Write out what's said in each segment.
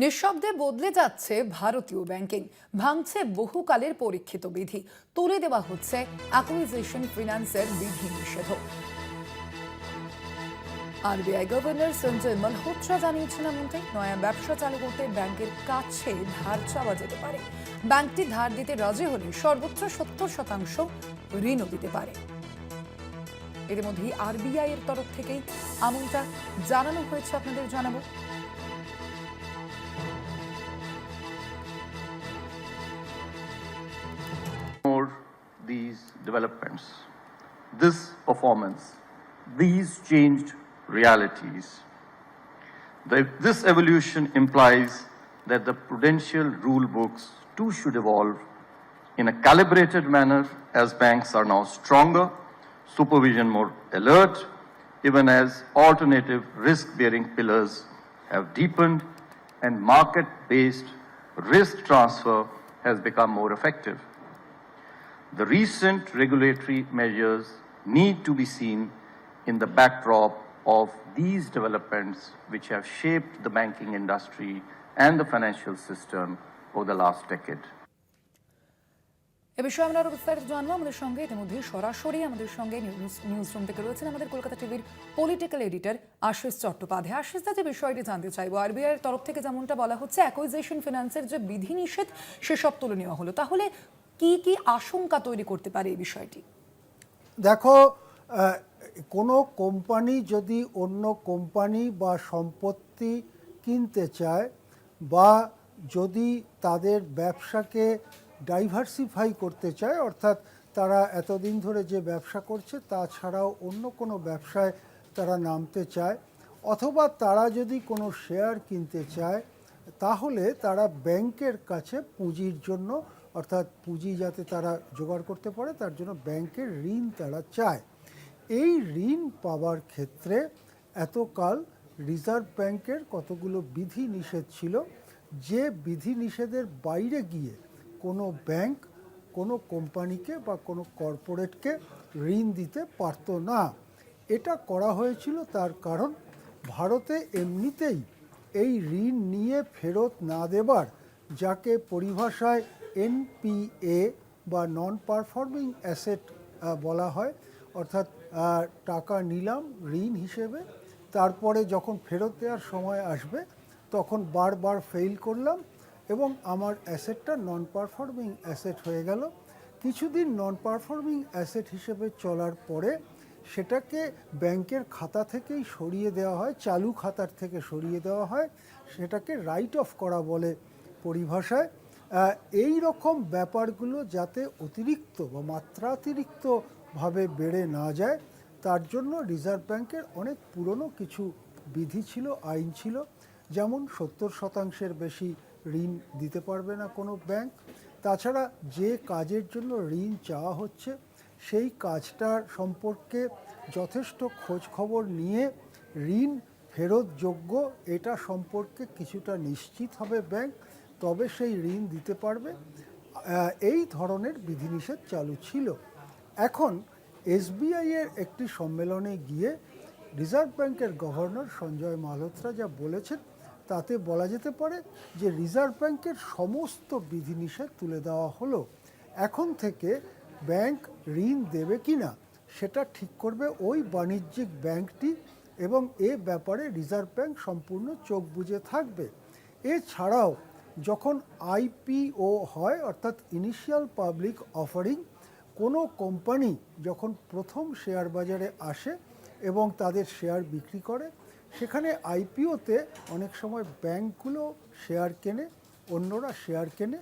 নিঃশব্দে বদলে যাচ্ছে ভারতীয় ব্যাংকিং ভাঙছে বহুকালের পরীক্ষিত বিধি। তুলে দেওয়া হচ্ছে অ্যাকুইজিশন ফিনান্সের বিধি নিষেধ। আরবিআই গভর্নর সঞ্জয় মালহোত্রা জানিয়েছেন এমনটাই। নয়া ব্যবসা চালু করতে ব্যাংকের কাছে ধার চাওয়া যেতে পারে। ব্যাংকটি ধার দিতে রাজি হলে সর্বোচ্চ সত্তর শতাংশ ঋণও দিতে পারে। এর মধ্যেই আরবিআই এর তরফ থেকেই এমনটা জানানো হয়েছে আপনাদের জানাব। Developments, this performance, these changed realities. The- this evolution implies that the prudential rule books too should evolve in a calibrated manner as banks are now stronger, supervision more alert, even as alternative risk bearing pillars have deepened and market based risk transfer has become more effective. The recent regulatory measures need to be seen in the backdrop of these developments which have shaped the banking industry and the financial system over the last decade. এ বিষয়ে আমরা আরও বিস্তারিত জানব। আমাদের সঙ্গে ইতিমধ্যে সরাসরি আমাদের সঙ্গে নিউজ রুম থেকে রয়েছেন আমাদের কলকাতা টিভির পলিটিক্যাল এডিটর আশিস চট্টোপাধ্যায়। আশিস দা, যে বিষয়টি জানতে চাইব আরবিআই এর তরফ থেকে যেমনটা বলা হচ্ছে অ্যাকুইজিশন ফিনান্সের যে বিধিনিষেধ, সেসব তুলে নেওয়া হলো। তাহলে কি কি আশঙ্কা তৈরি করতে পারে এই বিষয়টি? দেখো কোনো কোম্পানি যদি অন্য কোম্পানি বা সম্পত্তি কিনতে চায় বা যদি তাদের ব্যবসাকে ডাইভার্সিফাই করতে চায়, অর্থাৎ তারা এতদিন ধরে যে ব্যবসা করছে, তাছাড়াও অন্য কোনো ব্যবসায় তারা নামতে চায়, অথবা তারা যদি কোনো শেয়ার কিনতে চায়, তাহলে তারা ব্যাংকের কাছে পুঁজির জন্য অর্থাৎ পুঁজি যাতে তারা জোগাড় করতে পারে, তার জন্য ব্যাংকের ঋণ তারা চায়। এই ঋণ পাওয়ার ক্ষেত্রে এতকাল রিজার্ভ ব্যাংকের কতগুলো বিধি নিষেধ ছিল, যে বিধি নিষেধের বাইরে গিয়ে কোনো ব্যাংক কোনো কোম্পানিকে বা কোনো কর্পোরেটকে ঋণ দিতে পারতো না। এটা করা হয়েছিল তার কারণ, ভারতে এমনিতেই এই ঋণ নিয়ে ফেরত না দেবার, যাকে পরিভাষায় এনপিএ বা নন পারফর্মিং অ্যাসেট বলা হয়। অর্থাৎ টাকা নিলাম, ঋণ হিসেবে। তারপরে যখন ফেরত দেওয়ার সময় আসবে, তখন বারবার ফেল করলাম এবং আমার অ্যাসেটটা নন পারফর্মিং অ্যাসেট হয়ে গেল। কিছুদিন নন পারফর্মিং অ্যাসেট হিসেবে চলার পরে সেটাকে ব্যাংকের খাতা থেকেই সরিয়ে দেওয়া হয়, চালু খাতার থেকে সরিয়ে দেওয়া হয়। সেটাকে রাইট অফ করা বলে পরিভাষায়। এই রকম ব্যাপারগুলো যাতে অতিরিক্ত বা মাত্রাতিরিক্তভাবে বেড়ে না যায়, তার জন্য রিজার্ভ ব্যাংকের অনেক পুরনো কিছু বিধি ছিল, আইন ছিল। যেমন সত্তর শতাংশের বেশি ঋণ দিতে পারবে না কোনো ব্যাংক। তাছাড়া যে কাজের জন্য ঋণ চাওয়া হচ্ছে, সেই কাজটার সম্পর্কে যথেষ্ট খোঁজ খবর নিয়ে ঋণ ফেরতযোগ্য, এটা সম্পর্কে কিছুটা নিশ্চিত হবে ব্যাংক। তবে সেই ঋণ দিতে পারবে। এই ধরনের বিধিনিষেধ চালু ছিল। এখন এসবিআই এর একটি সম্মেলনে গিয়ে রিজার্ভ ব্যাংকের গভর্নর সঞ্জয় মালহোত্রা যা বলেছেন, তাতে বলা যেতে পারে যে রিজার্ভ ব্যাংকের সমস্ত বিধিনিষেধ তুলে দেওয়া হলো। এখন থেকে ব্যাংক ঋণ দেবে কি না সেটা ঠিক করবে ওই বাণিজ্যিক ব্যাংকটি এবং এ ব্যাপারে রিজার্ভ ব্যাংক সম্পূর্ণ চোখ বুজে থাকবে। এছাড়াও যখন আইপিও হয়, অর্থাৎ ইনিশিয়াল পাবলিক অফারিং কোনো কোম্পানি যখন প্রথম শেয়ার বাজারে আসে এবং তাদের শেয়ার বিক্রি করে, সেখানে আইপিওতে অনেক সময় ব্যাংকগুলো শেয়ার কেনে, অন্যরা শেয়ার কেনে।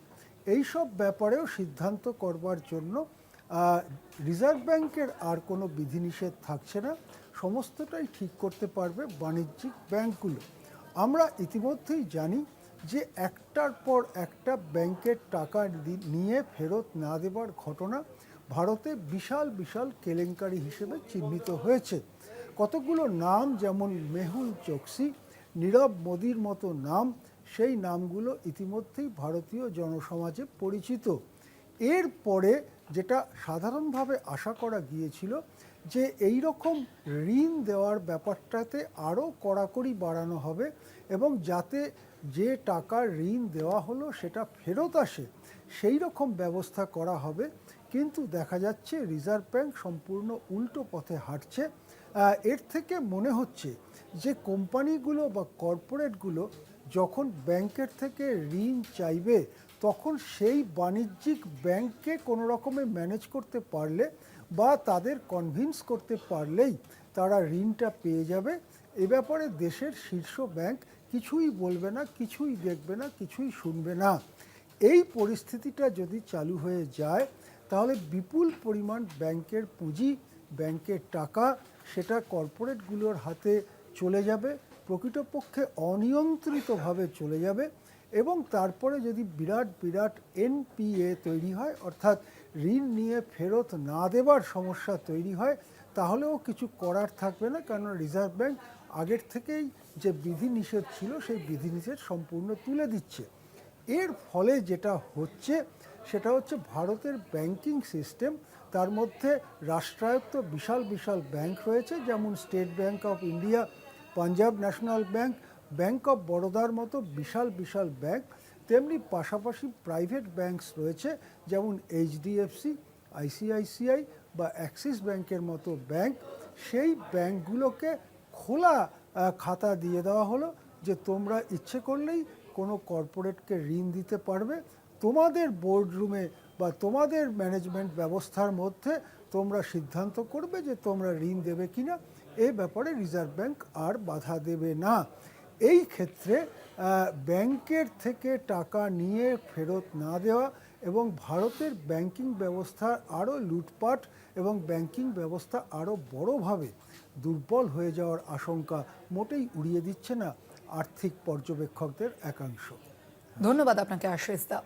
এই সব ব্যাপারেও সিদ্ধান্ত করবার জন্য রিজার্ভ ব্যাংকের আর কোনো বিধিনিষেধ থাকছে না। সমস্তটাই ঠিক করতে পারবে বাণিজ্যিক ব্যাংকগুলো। আমরা ইতিমধ্যেই জানি যে একটার পর একটা ব্যাংকের টাকা নিয়ে ফেরত না দেবার ঘটনা ভারতে বিশাল বিশাল কেলেঙ্কারি হিসেবে চিহ্নিত হয়েছে। কতগুলো নাম যেমন মেহুল চোকসি, নীরব মোদির মতো নাম, সেই নামগুলো ইতিমধ্যেই ভারতীয় জনসমাজে পরিচিত। এর পরে যেটা সাধারণভাবে আশা করা গিয়েছিল যে এই রকম ঋণ দেওয়ার ব্যাপারটাতে আরও কড়াকড়ি বাড়ানো হবে এবং যাতে যে টাকা ঋণ দেওয়া হলো সেটা ফেরত আসে, সেই রকম ব্যবস্থা করা হবে। কিন্তু দেখা যাচ্ছে রিজার্ভ ব্যাঙ্ক সম্পূর্ণ উল্টো পথে হাঁটছে। এর থেকে মনে হচ্ছে যে কোম্পানিগুলো বা কর্পোরেটগুলো যখন ব্যাংকের থেকে ঋণ চাইবে, তখন সেই বাণিজ্যিক ব্যাংককে কোনো রকমে ম্যানেজ করতে পারলে বা তাদের কনভিন্স করতে পারলেই তারা ঋণটা পেয়ে যাবে। এ ব্যাপারে দেশের শীর্ষ ব্যাংক কিছুই বলবে না, কিছুই দেখবে না, কিছুই শুনবে না। এই পরিস্থিতিটা যদি চালু হয়ে যায়, তাহলে বিপুল পরিমাণ ব্যাংকের পুঁজি, ব্যাংকের টাকা, সেটা কর্পোরেটগুলোর হাতে চলে যাবে, প্রকৃতপক্ষে অনিয়ন্ত্রিতভাবে চলে যাবে এবং তারপরে যদি বিরাট বিরাট এনপিএ তৈরি হয়, অর্থাৎ ঋণ নিয়ে ফেরত না দেবার সমস্যা তৈরি হয়, তাহলেও কিছু করার থাকবে না। কারণ রিজার্ভ ব্যাংক আগের থেকেই যে বিধিনিষেধ ছিল, সেই বিধিনিষেধ সম্পূর্ণ তুলে দিচ্ছে। এর ফলে যেটা হচ্ছে, সেটা হচ্ছে ভারতের ব্যাংকিং সিস্টেম তার মধ্যে রাষ্ট্রায়ত্ত বিশাল বিশাল ব্যাংক রয়েছে, যেমন State Bank of India Punjab National Bank Bank of বরোদার মতো বিশাল বিশাল ব্যাংক তেমনি পাশাপাশি প্রাইভেট ব্যাংকস রয়েছে, যেমন এইচডিএফসি, আইসিআইসিআই বা অ্যাক্সিস ব্যাংকের মতো ব্যাংক। সেই ব্যাংকগুলোকে খোলা খাতা দিয়ে দেওয়া হলো যে তোমরা ইচ্ছে করলেই কোনো কর্পোরেটকে ঋণ দিতে পারবে। তোমাদের বোর্ডরুমে বা তোমাদের ম্যানেজমেন্ট ব্যবস্থার মধ্যে তোমরা সিদ্ধান্ত করবে যে তোমরা ঋণ দেবে কিনা। এ ব্যাপারে রিজার্ভ ব্যাংক আর বাধা দেবে না। এই ক্ষেত্রে ব্যাংকের থেকে টাকা নিয়ে ফেরত না দেওয়া এবং ভারতের ব্যাংকিং ব্যবস্থার আরও লুটপাট এবং ব্যাংকিং ব্যবস্থা আরও বড়োভাবে দুর্বল হয়ে যাওয়ার আশঙ্কা মোটেই উড়িয়ে দিচ্ছে না আর্থিক পর্যবেক্ষকদের একাংশ। ধন্যবাদ আপনাকে আশিস দা